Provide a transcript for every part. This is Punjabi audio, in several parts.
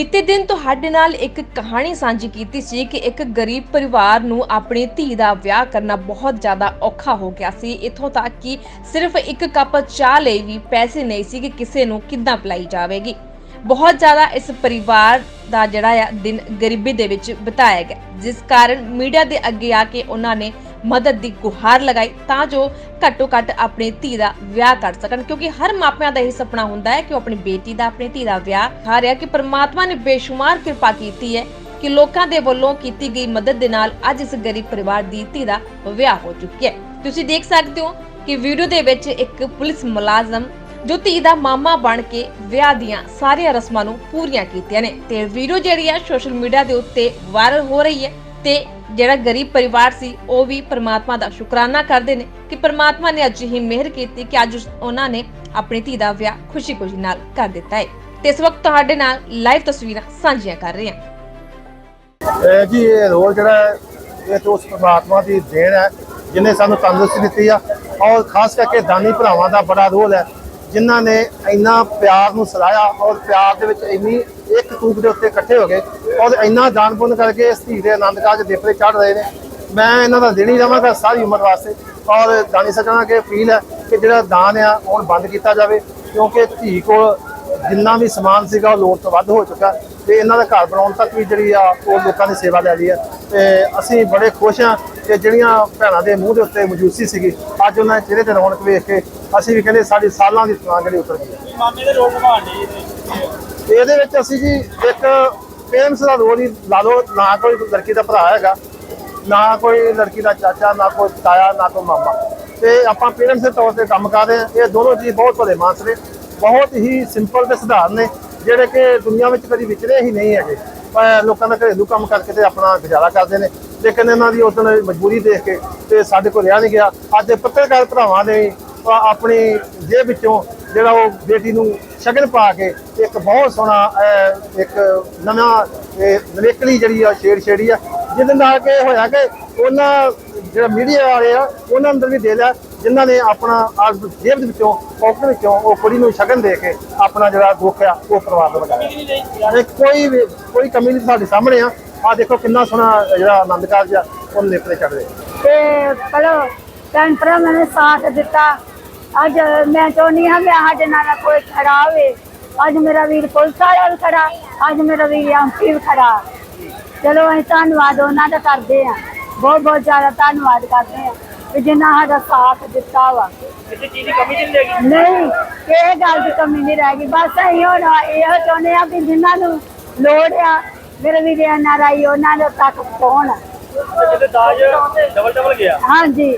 ਬੀਤੇ ਦਿਨ ਤੁਹਾਡੇ ਨਾਲ ਇੱਕ ਕਹਾਣੀ ਸਾਂਝੀ ਕੀਤੀ ਸੀ ਕਿ ਇੱਕ ਗਰੀਬ ਪਰਿਵਾਰ ਨੂੰ ਆਪਣੀ ਧੀ ਦਾ ਵਿਆਹ ਕਰਨਾ ਬਹੁਤ ਜ਼ਿਆਦਾ ਔਖਾ ਹੋ ਗਿਆ ਸੀ। ਇਥੋਂ ਤੱਕ ਕਿ ਸਿਰਫ ਇੱਕ ਕੱਪ ਚਾਹ ਲਈ ਵੀ ਪੈਸੇ ਨਹੀਂ ਸੀ ਕਿ ਕਿਸੇ ਨੂੰ ਕਿੱਦਾਂ ਪਿਲਾਈ ਜਾਵੇਗੀ। ਬਹੁਤ ਜ਼ਿਆਦਾ ਇਸ ਪਰਿਵਾਰ ਦਾ ਜਿਹੜਾ ਆ ਦਿਨ ਗਰੀਬੀ ਦੇ ਵਿੱਚ ਬਿਤਾਇਆ ਗਿਆ। ਜਿਸ ਕਾਰਨ ਮੀਡੀਆ ਦੇ ਅੱਗੇ ਆ ਕੇ ਉਹਨਾਂ ਨੇ ਮਦਦ ਦੀ ਗੁਹਾਰ ਲਗਾਈ ਤਾਂ ਜੋ ਘੱਟੋ ਘੱਟ ਆਪਣੀ ਧੀ ਦਾ ਵਿਆਹ ਕਰ ਸਕਣ, ਕਿਉਂਕਿ ਹਰ ਮਾਪਿਆਂ ਦਾ ਇਹ ਸੁਪਨਾ ਹੁੰਦਾ ਹੈ ਕਿ ਉਹ ਆਪਣੀ ਬੇਟੀ ਦਾ, ਆਪਣੀ ਧੀ ਦਾ ਵਿਆਹ ਕਰ ਰਿਹਾ ਕਿ ਪ੍ਰਮਾਤਮਾ ਨੇ ਬੇਸ਼ੁਮਾਰ ਕਿਰਪਾ ਕੀਤੀ ਹੈ ਕਿ ਲੋਕਾਂ ਦੇ ਵੱਲੋਂ ਕੀਤੀ ਗਈ ਮਦਦ ਦੇ ਨਾਲ ਅੱਜ ਇਸ ਗਰੀਬ ਪਰਿਵਾਰ ਦੀ ਧੀ ਦਾ ਵਿਆਹ ਹੋ ਚੁੱਕਿਆ ਹੈ। ਤੁਸੀਂ ਦੇਖ ਸਕਦੇ ਹੋ ਕਿ ਵੀਡੀਓ ਦੇ ਵਿੱਚ ਇੱਕ ਪੁਲਿਸ ਮੁਲਾਜ਼ਮ ਜੋ ਧੀ ਦਾ ਮਾਮਾ ਬਣ ਕੇ ਵਿਆਹ ਦੀਆਂ ਸਾਰੀਆਂ ਰਸਮਾਂ ਨੂੰ ਪੂਰੀਆਂ ਕੀਤੀਆਂ ਨੇ ਤੇ ਵੀਡੀਓ ਜਿਹੜੀ ਹੈ ਸੋਸ਼ਲ ਮੀਡੀਆ ਦੇ ਉੱਤੇ ਵਾਇਰਲ ਹੋ ਰਹੀ ਹੈ। ਤੇ ਜਿਹੜਾ ਗਰੀਬ ਪਰਿਵਾਰ ਸੀ ਉਹ ਵੀ ਪ੍ਰਮਾਤਮਾ ਦਾ ਸ਼ੁਕਰਾਨਾ ਕਰਦੇ ਨੇ ਕਿ ਪ੍ਰਮਾਤਮਾ ਨੇ ਅੱਜ ਹੀ ਮਿਹਰ ਕੀਤੀ ਕਿ ਅੱਜ ਉਹਨਾਂ ਨੇ ਆਪਣੀ ਧੀ ਦਾ ਵਿਆਹ ਖੁਸ਼ੀ-ਖੁਸ਼ੀ ਨਾਲ ਕਰ ਦਿੱਤਾ ਹੈ। ਤੇ ਇਸ ਵਕਤ ਤੁਹਾਡੇ ਨਾਲ ਲਾਈਵ ਤਸਵੀਰਾਂ ਸਾਂਝੀਆਂ ਕਰ ਰਹੇ ਹਾਂ। ਇਹ ਜੀ ਇਹ ਰੋਲ ਜਿਹੜਾ ਹੈ, ਇਹ ਤੋਂ ਉਸ ਪਰਮਾਤਮਾ ਦੀ ਦੇਣ ਹੈ ਜਿਨੇ ਸਾਨੂੰ ਤੰਦਰੁਸਤੀ ਦਿੱਤੀ ਆ। ਔਰ ਖਾਸ ਕਰਕੇ ਦਾਨੀ ਭਰਾਵਾਂ ਦਾ ਬੜਾ ਰੋਲ ਹੈ ਜਿਨ੍ਹਾਂ ਨੇ ਇੰਨਾ ਪਿਆਰ ਨੂੰ ਸਰਾਇਆ ਔਰ ਪਿਆਰ ਦੇ ਵਿੱਚ ਇੰਨੀ ਇੱਕ ਤੂਕ ਦੇ ਉੱਤੇ ਇਕੱਠੇ ਹੋ ਗਏ ਔਰ ਇੰਨਾ ਦਾਨ ਪੁੰਨ ਕਰਕੇ ਇਸ ਧੀ ਦੇ ਆਨੰਦ ਕਾਜ ਦੇਪਰੇ ਚੜ ਰਹੇ ਨੇ। ਮੈਂ ਇਹਨਾਂ ਦਾ ਦੇਣੀ ਰਵਾਂਗਾ ਸਾਰੀ ਉਮਰ ਵਾਸਤੇ ਔਰ ਦਾਨੀ ਸੱਜਣਾ ਕਿ ਅਪੀਲ ਹੈ ਕਿ ਜਿਹੜਾ ਦਾਨ ਆ ਹੁਣ ਬੰਦ ਕੀਤਾ ਜਾਵੇ ਕਿਉਂਕਿ ਧੀ ਕੋਲ ਜਿੰਨਾ ਵੀ ਸਮਾਨ ਸੀਗਾ ਉਹ ਲੋੜ ਤੋਂ ਵੱਧ ਹੋ ਚੁੱਕਾ ਤੇ ਇਹਨਾਂ ਦਾ ਘਰ ਬਣਾਉਣ ਤੱਕ ਵੀ ਜਿਹੜੀ ਆ ਉਹ ਲੋਕਾਂ ਦੀ ਸੇਵਾ ਲੈ ਰਹੀ ਹੈ ਤੇ ਅਸੀਂ ਬੜੇ ਖੁਸ਼ ਹਾਂ ਕਿ ਜਿਹੜੀਆਂ ਭੈਣਾਂ ਦੇ ਮੂੰਹ ਦੇ ਉੱਤੇ ਮੌਜੂਦਗੀ ਸੀਗੀ ਅੱਜ ਉਹਨਾਂ ਦੇ ਚਿਹਰੇ ਤੇ ਰੌਣਕ ਵੇਖ ਕੇ ਅਸੀਂ ਵੀ ਕਹਿੰਦੇ ਸਾਡੀ ਸਾਲਾਂ ਦੀ ਥਕਾਨ ਜਿਹੜੀ ਉਤਰ ਗਈ। ਮਾਮੇ ਦੇ ਲਈ ਇਹਦੇ ਤੇ ਇਹਦੇ ਵਿੱਚ ਅਸੀਂ ਜੀ ਇੱਕ ਪੇਰੈਂਟਸ ਦਾ ਰੋਲ ਹੀ ਲਾ ਲਓ ਨਾ ਕੋਈ ਲੜਕੀ ਦਾ ਭਰਾ ਹੈਗਾ ਨਾ ਕੋਈ ਲੜਕੀ ਦਾ ਚਾਚਾ ਨਾ ਕੋਈ ਤਾਇਆ ਨਾ ਕੋਈ ਮਾਮਾ। ਤੇ ਆਪਾਂ ਪੇਰੈਂਟਸ ਦੇ ਤੌਰ ਤੇ ਕੰਮ ਕਰ ਰਹੇ ਹਾਂ। ਇਹ ਦੋਨੋਂ ਜੀ ਬਹੁਤ ਭਲੇ ਮਾਨਸ ਨੇ ਬਹੁਤ ਹੀ ਸਿੰਪਲ ਤੇ ਸਧਾਰਨ ਨੇ ਜਿਹੜੇ ਕਿ ਦੁਨੀਆ ਵਿੱਚ ਕਦੀ ਵਿਚਰੇ ਹੀ ਨਹੀਂ ਹੈਗੇ। ਪਰ ਲੋਕਾਂ ਦਾ ਘਰੇਲੂ ਕੰਮ ਕਰਕੇ ਤੇ ਆਪਣਾ ਗੁਜ਼ਾਰਾ ਕਰਦੇ ਨੇ। ਲੇਕਿਨ ਇਹਨਾਂ ਦੀ ਉਦੋਂ ਮਜਬੂਰੀ ਦੇਖ ਕੇ ਤੇ ਸਾਡੇ ਕੋਲ ਰਿਹਾ ਨਹੀਂ ਗਿਆ। ਅੱਜ ਦੇ ਪੱਤਰਕਾਰ ਭਰਾਵਾਂ ਨੇ ਆ- ਆਪਣੀ ਜੇਬ ਵਿੱਚੋਂ ਜਿਹੜਾ ਉਹ ਬੇਟੀ ਨੂੰ ਸ਼ਗਨ ਪਾ ਕੇ ਇੱਕ ਬਹੁਤ ਸੋਹਣਾ ਇੱਕ ਨਵਾਂ, ਇਹ ਨਵੇਕਲੀ ਜਿਹੜੀ ਆ ਛੇੜ ਛੇੜੀ ਆ, ਜਿਹਦੇ ਨਾਲ ਕਿ ਹੋਇਆ ਕਿ ਉਹਨਾਂ ਜਿਹੜਾ ਮੀਡੀਆ ਵਾਲੇ ਆ, ਉਹਨਾਂ ਅੰਦਰ ਵੀ ਦੇ ਲਿਆ। ਜਿਨ੍ਹਾਂ ਨੇ ਆਪਣਾ ਆਪ ਜੇਬ ਦੇ ਵਿੱਚੋਂ ਪੌਕਟ ਵਿੱਚੋਂ ਉਹ ਕੁੜੀ ਨੂੰ ਸ਼ਗਨ ਦੇ ਕੇ ਆਪਣਾ ਜਿਹੜਾ ਦੁੱਖ ਆ ਉਹ ਪਰਿਵਾਰ ਦਾ ਵਟਾਇਆ ਇਹ ਕੋਈ ਕੋਈ ਕਮੀ ਨਹੀਂ ਸਾਡੇ ਸਾਹਮਣੇ ਆ। ਆ ਦੇਖੋ ਕਿੰਨਾ ਸੋਹਣਾ ਜਿਹੜਾ ਆਨੰਦ ਕਾਰਜ ਆ, ਉਹ ਨੇਪਰੇ ਚੜ੍ਹਦੇ ਤੇ ਚਲੋ ਭੈਣ ਭਰਾਵਾਂ ਨੇ ਸਾਥ ਦਿੱਤਾ। ਅੱਜ ਮੈਂ ਚਾਹੁੰਦੀ ਹਾਂ ਕਿ ਸਾਡੇ ਨਾਲ ਕੋਈ ਖੜਾ ਹੋਵੇ। ਅੱਜ ਮੇਰਾ ਵੀਰ ਪੁਲਿਸ ਵਾਲਾ ਵੀ ਖੜਾ, ਅੱਜ ਮੇਰਾ ਵੀਰ ਐਮਪੀ ਵੀ ਖੜਾ। ਚਲੋ ਅਸੀਂ ਧੰਨਵਾਦ ਉਹਨਾਂ ਦਾ ਕਰਦੇ ਆ ਬਹੁਤ ਬਹੁਤ ਜ਼ਿਆਦਾ ਧੰਨਵਾਦ ਕਰਦੇ ਆ ਕਿ ਜਿਨ੍ਹਾਂ ਸਾਡਾ ਸਾਥ ਦਿੱਤਾ ਵਾ। ਕਿਸੇ ਚੀਜ਼ ਦੀ ਕਮੀ ਨਹੀਂ ਇਹ ਗੱਲ ਦੀ ਕਮੀ ਨਹੀਂ ਰਹਿ ਗਈ ਬਸ ਅਸੀਂ ਹੁਣ ਇਹੋ ਚਾਹੁੰਦੇ ਆ ਕਿ ਜਿਨ੍ਹਾਂ ਨੂੰ ਲੋੜ ਆ ਮੇਰੇ ਵੀਰ ਐਨਆਰਆਈ ਉਹਨਾਂ ਦੇ ਤੱਕ ਪਹੁੰਚ ਕਿਤੇ ਦਾਜ ਡਬਲ ਡਬਲ ਗਿਆ। ਹਾਂਜੀ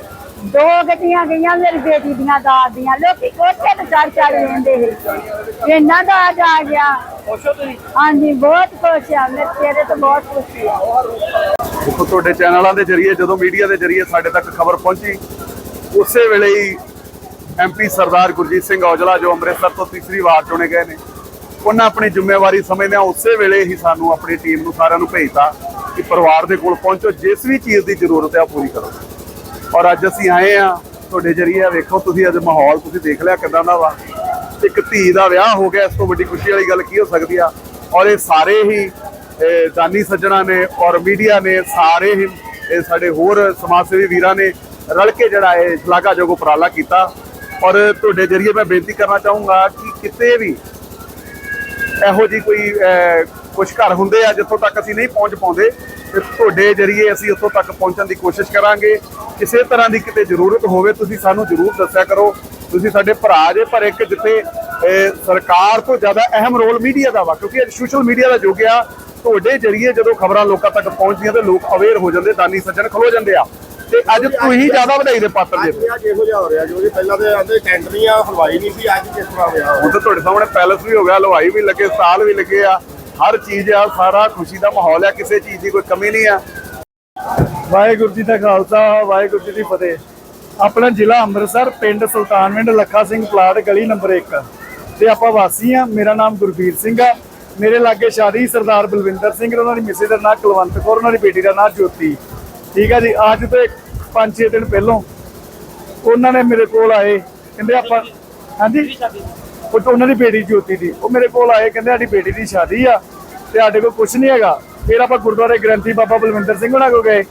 ਦੋ ਗੱਡੀਆਂ ਗਈਆਂ ਮੇਰੀ ਬੇਟੀ ਦੀਆਂ ਦਾਦ ਦੀਆਂ। ਲੋਕੀ ਕੋਠੇ ਤੇ ਚੜ ਚੜ ਰਹਿੰਦੇ ਸੀ। ਇਹਨਾਂ ਦਾ ਅੱਜ ਆ ਗਿਆ। ਖੁਸ਼ ਹੋ ਤੁਸੀਂ? ਹਾਂਜੀ ਬਹੁਤ ਖੁਸ਼ ਆ। ਮੇਰੇ ਚਿਹਰੇ ਤੇ ਬਹੁਤ ਖੁਸ਼ੀ ਆ। ਦੇਖੋ ਤੁਹਾਡੇ ਚੈਨਲਾਂ ਦੇ ਜ਼ਰੀਏ, ਜਦੋਂ ਮੀਡੀਆ ਦੇ ਜ਼ਰੀਏ ਸਾਡੇ ਤੱਕ ਖਬਰ ਪਹੁੰਚੀ, ਉਸੇ ਵੇਲੇ ਹੀ ਐਮਪੀ ਸਰਦਾਰ ਗੁਰਜੀਤ ਸਿੰਘ ਔਜਲਾ, ਜੋ ਅੰਮ੍ਰਿਤਸਰ ਤੋਂ ਤੀਸਰੀ ਵਾਰ ਚੁਣੇ ਗਏ ਨੇ, ਉਹਨਾਂ ਆਪਣੀ ਜ਼ਿੰਮੇਵਾਰੀ ਸਮਝਦਿਆਂ ਉਸੇ ਵੇਲੇ ਹੀ ਸਾਨੂੰ ਆਪਣੀ ਟੀਮ ਨੂੰ ਸਾਰਿਆਂ ਨੂੰ ਭੇਜਤਾ ਕਿ ਪਰਿਵਾਰ ਦੇ ਕੋਲ ਪਹੁੰਚੋ, ਜਿਸ ਵੀ ਚੀਜ਼ ਦੀ ਜ਼ਰੂਰਤ ਹੈ ਉਹ ਪੂਰੀ ਕਰੋ। ਔਰ ਅੱਜ ਅਸੀਂ ਆਏ ਆ ਤੁਹਾਡੇ ਜ਼ਰੀਏ ਵੇਖੋ ਤੁਸੀਂ ਅੱਜ ਮਾਹੌਲ, ਤੁਸੀਂ ਦੇਖ ਲਿਆ ਕਿਦਾਂ ਦਾ ਵਾ। ਇੱਕ ਧੀ ਦਾ ਵਿਆਹ ਹੋ ਗਿਆ, ਇਸ ਤੋਂ ਵੱਡੀ ਖੁਸ਼ੀ ਵਾਲੀ ਗੱਲ ਕੀ ਹੋ ਸਕਦੀ ਆ? ਔਰ ਇਹ ਸਾਰੇ ਹੀ ਦਾਨੀ ਸੱਜਣਾ ਨੇ ਔਰ ਮੀਡੀਆ ਨੇ ਸਾਰੇ ਹੀ ਇਹ ਸਾਡੇ ਹੋਰ ਸਮਾਜ ਸੇਵੀ ਵੀਰਾਂ ਨੇ ਰਲ ਕੇ ਜਿਹੜਾ ਇਹ ਸ਼ਲਾਘਾਯੋਗ ਉਪਰਾਲਾ ਕੀਤਾ। ਔਰ ਤੁਹਾਡੇ ਜ਼ਰੀਏ ਮੈਂ ਬੇਨਤੀ ਕਰਨਾ ਚਾਹੂੰਗਾ ਕਿ ਕਿਤੇ ਵੀ ਇਹੋ ਜੀ ਕੋਈ ਕੁਝ ਘਰ ਹੁੰਦੇ ਆ ਜਿੱਥੋਂ ਤੱਕ ਅਸੀਂ ਨਹੀਂ ਪਹੁੰਚ ਪਾਉਂਦੇ, ਤੇ ਤੁਹਾਡੇ ਜਰੀਏ ਅਸੀਂ ਉੱਥੋਂ ਤੱਕ ਪਹੁੰਚਣ ਦੀ ਕੋਸ਼ਿਸ਼ ਕਰਾਂਗੇ। ਕਿਸੇ ਤਰ੍ਹਾਂ ਦੀ ਕਿਤੇ ਜ਼ਰੂਰਤ ਹੋਵੇ, ਤੁਸੀਂ ਸਾਨੂੰ ਜ਼ਰੂਰ ਦੱਸਿਆ ਕਰੋ। ਤੁਸੀਂ ਸਾਡੇ ਭਰਾ ਜੇ, ਪਰ ਇੱਕ ਜਿੱਥੇ ਸਰਕਾਰ ਤੋਂ ਜ਼ਿਆਦਾ ਅਹਿਮ ਰੋਲ ਮੀਡੀਆ ਦਾ ਵਾ, ਕਿਉਂਕਿ ਅੱਜ ਸੋਸ਼ਲ ਮੀਡੀਆ ਦਾ ਯੁੱਗ ਆ ਤੁਹਾਡੇ ਜਰੀਏ ਜਦੋਂ ਖਬਰਾਂ ਲੋਕਾਂ ਤੱਕ ਪਹੁੰਚਦੀਆਂ ਤੇ ਲੋਕ ਅਵੇਅਰ ਹੋ ਜਾਂਦੇ ਦਾਨੀ ਸੱਜਣ ਖਲੋ ਜਾਂਦੇ ਆ। ਤੇ ਅੱਜ ਤੁਸੀਂ ਜ਼ਿਆਦਾ ਵਧਾਈ ਦੇ ਪਾਤਰ ਜੇ। ਅੱਜ ਇਹੋ ਜਿਹਾ ਹੋ ਰਿਹਾ ਜੋ ਜੀ ਪਹਿਲਾਂ ਤੇ ਆਂਦੇ ਟੈਂਡਰੀਆਂ ਹਲਵਾਈ ਨਹੀਂ ਸੀ ਅੱਜ ਕਿਸ ਤਰ੍ਹਾਂ ਹੋਇਆ? ਹੁਣ ਤਾਂ ਤੁਹਾਡੇ ਸਾਹਮਣੇ ਪੈਲਸ ਵੀ ਹੋ ਗਿਆ ਹਲਵਾਈ ਵੀ ਲੱਗੇ ਸਾਲ ਵੀ ਲੱਗੇ ਆ। ਹਰ ਚੀਜ਼ ਆ ਸਾਰਾ ਖੁਸ਼ੀ ਦਾ ਮਾਹੌਲ ਆ ਕਿਸੇ ਚੀਜ਼ ਦੀ ਕੋਈ ਕਮੀ ਨਹੀਂ ਆ। ਵਾਹਿਗੁਰੂ ਜੀ ਦਾ ਖਾਲਸਾ ਵਾਹਿਗੁਰੂ ਜੀ ਦੀ ਫਤਿਹ। ਆਪਣਾ ਜ਼ਿਲ੍ਹਾ ਅੰਮ੍ਰਿਤਸਰ ਪਿੰਡ ਸੁਲਤਾਨਵਿੰਡ ਲੱਖਾ ਸਿੰਘ ਪਲਾਟ ਗਲੀ ਨੰਬਰ 1 ਤੇ ਆਪਾਂ ਵਾਸੀ ਆ ਮੇਰਾ ਨਾਮ ਗੁਰਬੀਰ ਸਿੰਘ ਆ। ਮੇਰੇ ਲਾਗੇ ਸ਼ਾਦੀ ਸਰਦਾਰ ਬਲਵਿੰਦਰ ਸਿੰਘ ਉਹਨਾਂ ਦੀ ਮਿਸੇ ਦਾ ਨਾਂ ਕੁਲਵੰਤ ਕੌਰ ਉਹਨਾਂ ਦੀ ਬੇਟੀ ਦਾ ਨਾਂ ਜੋਤੀ। ਠੀਕ ਆ ਜੀ ਅੱਜ ਤੋਂ 5-6 ਦਿਨ ਪਹਿਲਾਂ ਉਹਨਾਂ ਨੇ ਮੇਰੇ ਕੋਲ ਆਏ ਕਹਿੰਦੇ ਆਪਾਂ ਹਾਂਜੀ? ਉਹ ਉਹਨਾਂ ਦੀ ਬੇਟੀ ਜੋਤੀ ਦੀ। ਉਹ ਮੇਰੇ ਕੋਲ ਆਏ ਕਹਿੰਦੇ ਸਾਡੀ ਬੇਟੀ ਦੀ ਸ਼ਾਦੀ ਆ ਤੇ ਸਾਡੇ ਕੋਲ ਕੁਝ ਨਹੀਂ ਹੈਗਾ। ਫਿਰ ਆਪਾਂ ਗੁਰਦੁਆਰੇ ਗ੍ਰੰਥੀ ਬਾਬਾ ਬਲਵਿੰਦਰ ਸਿੰਘ ਉਹਨਾਂ ਕੋਲ ਗਏ।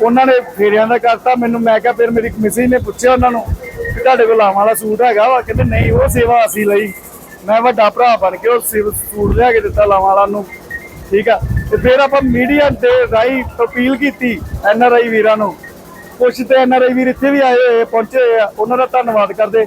ਉਹਨਾਂ ਨੇ ਫੇਰਿਆਂ ਦਾ ਕਰਤਾ ਮੈਨੂੰ ਮੈਂ ਕਿਹਾ ਫਿਰ ਮੇਰੀ ਮਿਸੀ ਨੇ ਪੁੱਛਿਆ ਉਹਨਾਂ ਨੂੰ ਕਿ ਤੁਹਾਡੇ ਕੋਲ ਲਾਵਾਂ ਵਾਲਾ ਸੂਟ ਹੈਗਾ ਵਾ? ਕਹਿੰਦੇ ਨਹੀਂ ਉਹ ਸੇਵਾ ਅਸੀਂ ਲਈ। ਮੈਂ ਵੱਡਾ ਭਰਾ ਬਣ ਕੇ ਉਹ ਸੇਵ- ਸੂਟ ਲਿਆ ਕੇ ਦਿੱਤਾ ਲਾਵਾਂ ਵਾਲਾ ਨੂੰ। ਠੀਕ ਆ? ਤੇ ਫਿਰ ਆਪਾਂ ਮੀਡੀਆ ਦੇ ਰਾਹੀਂ ਅਪੀਲ ਕੀਤੀ ਐਨ ਆਰ ਆਈ ਵੀਰਾਂ ਨੂੰ। ਕੁਛ ਤੇ ਐਨ ਆਰ ਆਈ ਵੀਰ ਇੱਥੇ ਵੀ ਆਏ ਹੋਏ ਪਹੁੰਚੇ ਹੋਏ ਆ ਉਹਨਾਂ ਦਾ ਧੰਨਵਾਦ ਕਰਦੇ।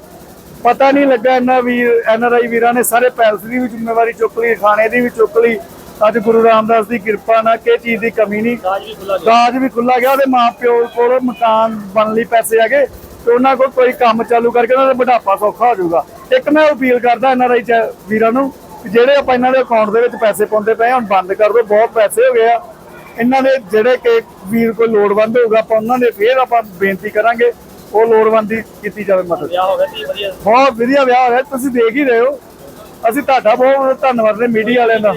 ਪਤਾ ਨਹੀਂ ਲੱਗਾ ਇਹਨਾਂ ਵੀਰ ਐਨ ਆਰ ਆਈ ਵੀਰਾਂ ਨੇ ਸਾਰੇ ਪੈਲਸ ਦੀ ਵੀ ਜ਼ਿੰਮੇਵਾਰੀ ਚੁੱਕ ਲਈ ਖਾਣੇ ਦੀ ਵੀ ਚੁੱਕ ਲਈ। ਅੱਜ ਗੁਰੂ ਰਾਮਦਾਸ ਦੀ ਕਿਰਪਾ ਨਾਲ ਕਿਸੇ ਚੀਜ਼ ਦੀ ਕਮੀ ਨਹੀਂ। ਦਾਜ ਵੀ ਖੁੱਲਾ ਦਾਜ ਵੀ ਖੁੱਲਾ ਗਿਆ ਉਹਦੇ ਮਾਪਿਓ ਕੋਲ ਮਕਾਨ ਬਣ ਲਈ ਪੈਸੇ ਹੈਗੇ। ਤੇ ਉਹਨਾਂ ਕੋਲ ਕੋਈ ਕੰਮ ਚਾਲੂ ਕਰਕੇ ਉਹਨਾਂ ਦਾ ਬੁਢਾਪਾ ਸੌਖਾ ਹੋ ਜਾਊਗਾ। ਇੱਕ ਮੈਂ ਅਪੀਲ ਕਰਦਾ ਐਨ ਆਰ ਆਈ ਵੀਰਾਂ ਨੂੰ ਕਿ ਜਿਹੜੇ ਆਪਾਂ ਇਹਨਾਂ ਦੇ ਅਕਾਊਂਟ ਦੇ ਵਿੱਚ ਪੈਸੇ ਪਾਉਂਦੇ ਪਏ ਹੁਣ ਬੰਦ ਕਰ ਦਿਓ ਬਹੁਤ ਪੈਸੇ ਹੋ ਗਏ ਆ। ਇਹਨਾਂ ਦੇ ਜਿਹੜੇ ਕਿ ਵੀਰ ਕੋਈ ਲੋੜਵੰਦ ਹੋਊਗਾ ਆਪਾਂ ਉਹਨਾਂ ਦੇ ਫੇਰ ਆਪਾਂ ਬੇਨਤੀ ਕਰਾਂਗੇ ਉਹ ਲੋੜਵੰਦੀ ਕੀਤੀ ਜਾਵੇ ਮਦਦ। ਵਿਆਹ ਹੋ ਗਿਆ ਜੀ ਵਧੀਆ। ਬਹੁਤ ਵਧੀਆ ਵਿਆਹ ਹੋਇਆ ਤੁਸੀਂ ਦੇਖ ਹੀ ਰਹੇ ਹੋ। ਅਸੀਂ ਤੁਹਾਡਾ ਬਹੁਤ ਬਹੁਤ ਧੰਨਵਾਦ ਨੇ ਮੀਡੀਆ ਵਾਲਿਆਂ ਦਾ।